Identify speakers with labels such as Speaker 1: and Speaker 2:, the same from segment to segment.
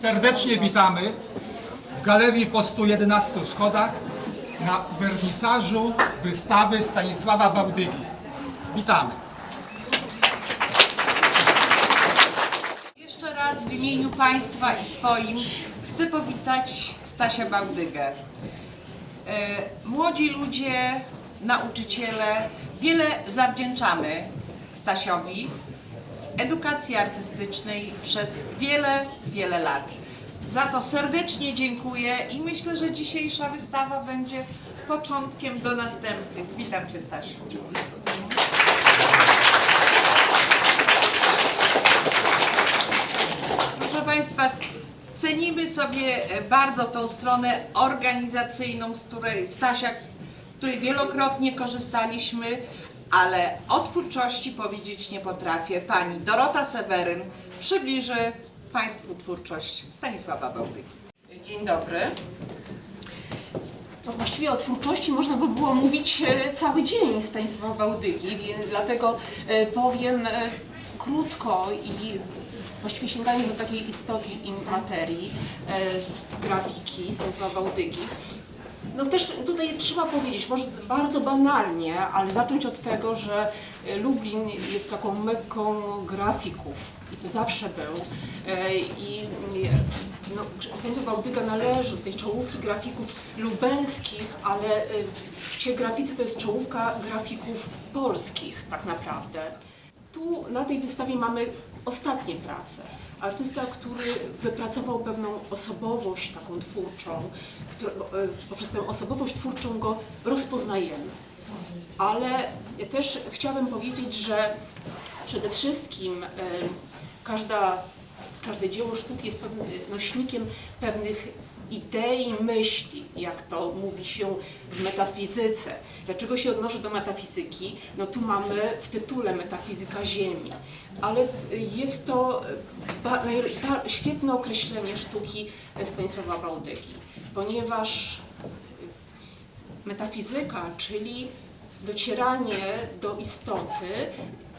Speaker 1: Serdecznie witamy w Galerii po 111 schodach na wernisażu wystawy Stanisława Bałdygi. Witamy.
Speaker 2: Jeszcze raz w imieniu Państwa i swoim chcę powitać Stasia Bałdygę. E, Młodzi ludzie, nauczyciele, wiele zawdzięczamy Stasiowi edukacji artystycznej przez wiele, wiele lat. Za to serdecznie dziękuję i myślę, że dzisiejsza wystawa będzie początkiem do następnych. Witam Cię Stasiu. Proszę Państwa, cenimy sobie e, bardzo tą stronę organizacyjną, z której Stasia, której wielokrotnie korzystaliśmy, ale o twórczości powiedzieć nie potrafię. Pani Dorota Seweryn przybliży Państwu twórczość Stanisława Bałdyki.
Speaker 3: Dzień dobry. No właściwie o twórczości można by było mówić e, cały dzień Stanisława Bałdyki, więc dlatego e, powiem e, krótko i właściwie sięgając do takiej istoty i materii grafiki Stanisława Bałdyki. No też tutaj trzeba powiedzieć, może bardzo banalnie, ale zacząć od tego, że e, Lublin jest taką mekką grafików i to zawsze był. E, I e, no, Stanisław Bałdyga należy do tej czołówki grafików lubelskich, ale ci graficy to jest czołówka grafików polskich tak naprawdę. Tu na tej wystawie mamy ostatnie prace. Artysta, który wypracował pewną osobowość taką twórczą, e, poprzez tę osobowość twórczą go rozpoznajemy. Ale ja też chciałabym powiedzieć, że przede wszystkim e, każda, każde dzieło sztuki jest pewnym nośnikiem pewnych idei, myśli, jak to mówi się w metafizyce. Dlaczego się odnoszę do metafizyki? No tu mamy w tytule metafizyka Ziemi, ale jest to świetne określenie sztuki Stanisława Bałdyki, ponieważ metafizyka, czyli docieranie do istoty,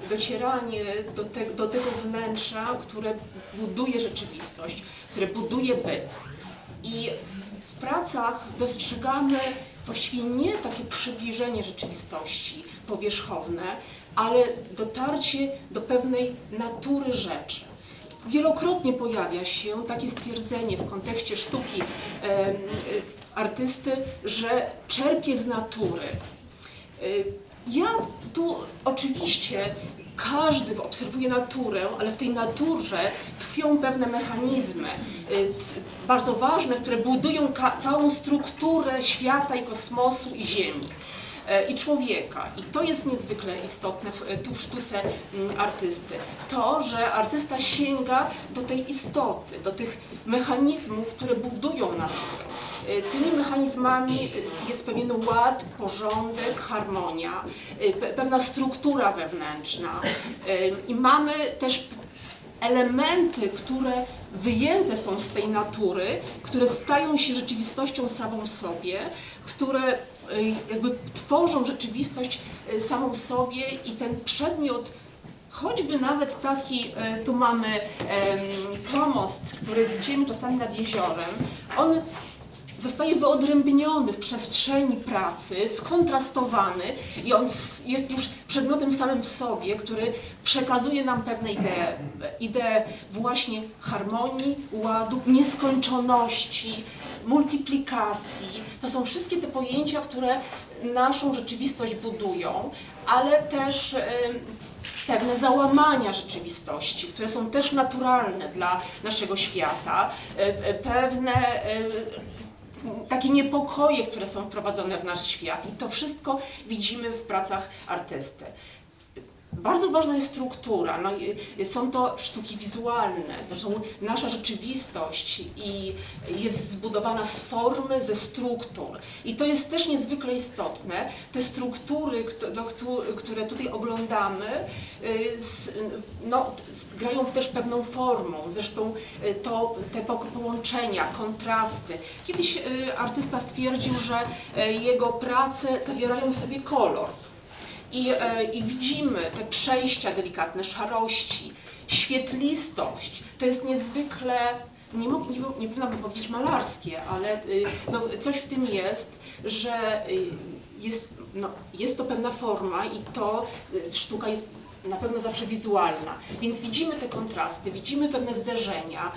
Speaker 3: docieranie do, te, do tego wnętrza, które buduje rzeczywistość, które buduje byt. I w pracach dostrzegamy właściwie nie takie przybliżenie rzeczywistości powierzchowne, ale dotarcie do pewnej natury rzeczy. Wielokrotnie pojawia się takie stwierdzenie w kontekście sztuki y, artysty, że czerpie z natury. Y, Ja tu oczywiście każdy obserwuje naturę, ale w tej naturze tkwią pewne mechanizmy y, bardzo ważne, które budują całą strukturę świata i kosmosu i Ziemi e, i człowieka. I to jest niezwykle istotne w, tu w sztuce mm, artysty. To, że artysta sięga do tej istoty, do tych mechanizmów, które budują naturę. E, Tymi mechanizmami jest pewien ład, porządek, harmonia, e, pe- pewna struktura wewnętrzna. E, I mamy też elementy, które wyjęte są z tej natury, które stają się rzeczywistością samą sobie, które jakby tworzą rzeczywistość samą sobie i ten przedmiot Choćby nawet taki, tu mamy pomost, który widzimy czasami nad jeziorem, on zostaje wyodrębniony w przestrzeni pracy, skontrastowany i on jest już przedmiotem samym w sobie, który przekazuje nam pewne idee, ideę właśnie harmonii, ładu, nieskończoności, multiplikacji. To są wszystkie te pojęcia, które naszą rzeczywistość budują, ale też pewne załamania rzeczywistości, które są też naturalne dla naszego świata, e, e, pewne e, takie niepokoje, które są wprowadzone w nasz świat. I to wszystko widzimy w pracach artysty. Bardzo ważna jest struktura. No, i- są to sztuki wizualne. Zresztą nasza rzeczywistość i jest zbudowana z formy, ze struktur. I to jest też niezwykle istotne. Te struktury, które tutaj oglądamy, y, no, grają też pewną formą. Zresztą y, to, te po- połączenia, kontrasty. Kiedyś y, artysta stwierdził, że y, jego prace zawierają w sobie kolor. I, e, I widzimy te przejścia delikatne, szarości, świetlistość. To jest niezwykle nie, mo- nie, nie powinnam powiedzieć malarskie, ale y, no, coś w tym jest, że y, jest, no, jest to pewna forma i to sztuka jest na pewno zawsze wizualna. Więc widzimy te kontrasty, widzimy pewne zderzenia.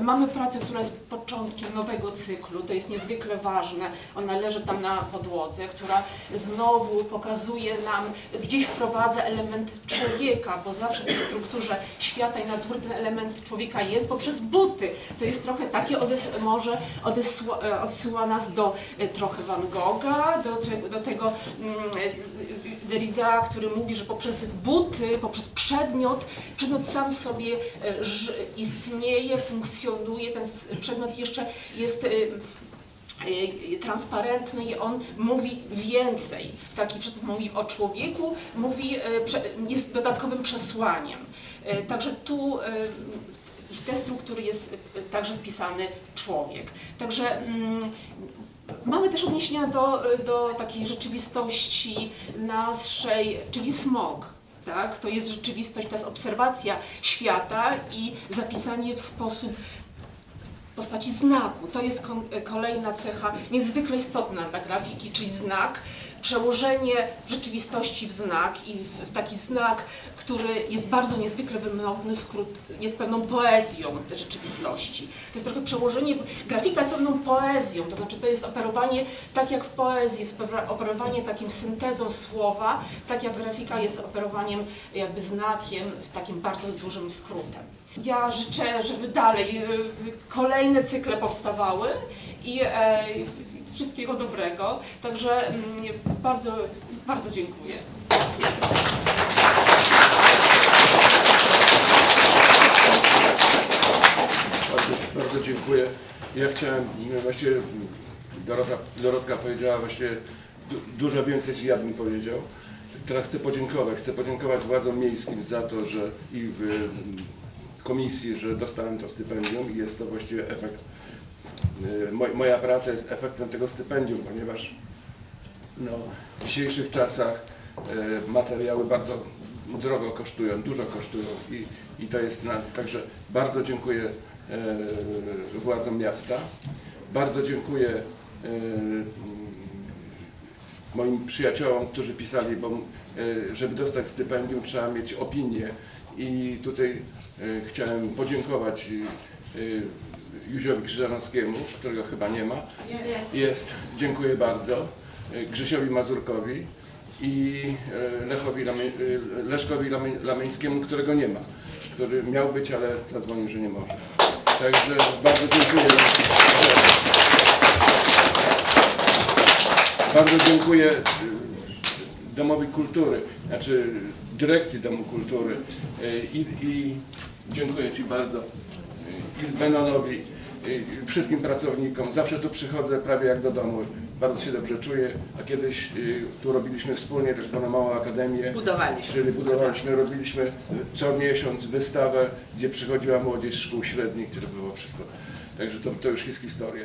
Speaker 3: Mamy pracę, która jest początkiem nowego cyklu, to jest niezwykle ważne. Ona leży tam na podłodze, która znowu pokazuje nam, gdzieś wprowadza element człowieka, bo zawsze w tej strukturze świata i natury ten element człowieka jest poprzez buty. To jest trochę takie, odes, może odesła, e, odsyła nas do e, trochę Van Gogha, do, do tego mm, Derrida, który mówi, że poprzez buty, poprzez przedmiot, przedmiot sam sobie e, istnieje, funkcjonuje, ten s- przedmiot jeszcze jest e, e, transparentny i on mówi więcej. Taki przedmiot mówi o człowieku, mówi, prze- jest dodatkowym przesłaniem. Także tu w te struktury jest także wpisany człowiek. Także mm, Mamy też odniesienia do, do takiej rzeczywistości naszej, czyli smog. Tak? To jest rzeczywistość, to jest obserwacja świata i zapisanie w sposób w postaci znaku. To jest kon- kolejna cecha niezwykle istotna dla grafiki, czyli znak, przełożenie rzeczywistości w znak i w, taki znak, który jest bardzo niezwykle wymowny, skrót, jest pewną poezją rzeczywistości. To jest trochę przełożenie, grafika jest pewną poezją, to znaczy to jest operowanie, tak jak w poezji jest operowanie takim syntezą słowa, tak jak grafika jest operowaniem jakby znakiem, takim bardzo dużym skrótem. Ja życzę, żeby dalej y, kolejne cykle powstawały i e, wszystkiego dobrego. Także mm, bardzo, bardzo dziękuję.
Speaker 4: Bardzo, bardzo dziękuję. Ja chciałem mm, Dorota, Dorotka powiedziała właśnie du, dużo więcej niż ja bym powiedział. Teraz chcę podziękować. Chcę podziękować władzom miejskim za to, że i w komisji, że dostałem to stypendium i jest to właściwie efekt. y, Moj, moja praca jest efektem tego stypendium, ponieważ no, w dzisiejszych czasach e, materiały bardzo drogo kosztują, dużo kosztują i, i to jest na, także bardzo dziękuję e, władzom miasta, bardzo dziękuję moim przyjaciołom, którzy pisali, bo żeby dostać stypendium trzeba mieć opinię i tutaj e, chciałem podziękować e, Józiowi Krzyżanowskiemu, którego chyba nie ma. Jest, dziękuję bardzo. e, Grzesiowi Mazurkowi i e, Lechowi Lame, e, Leszkowi Lame, Lameńskiemu, którego nie ma, który miał być, ale zadzwonił, że nie może. Także bardzo dziękuję. Bardzo dziękuję Domowi Kultury, znaczy dyrekcji Domu Kultury y, i, i dziękuję Ci bardzo y, i Benonowi, y, wszystkim pracownikom. Zawsze tu przychodzę prawie jak do domu. Bardzo się dobrze czuję, a kiedyś tu robiliśmy wspólnie tak zwaną małą akademię.
Speaker 2: Budowaliśmy.
Speaker 4: Czyli budowaliśmy, robiliśmy co miesiąc wystawę, gdzie przychodziła młodzież z szkół średnich, gdzie to było wszystko. Także to, to już jest historia.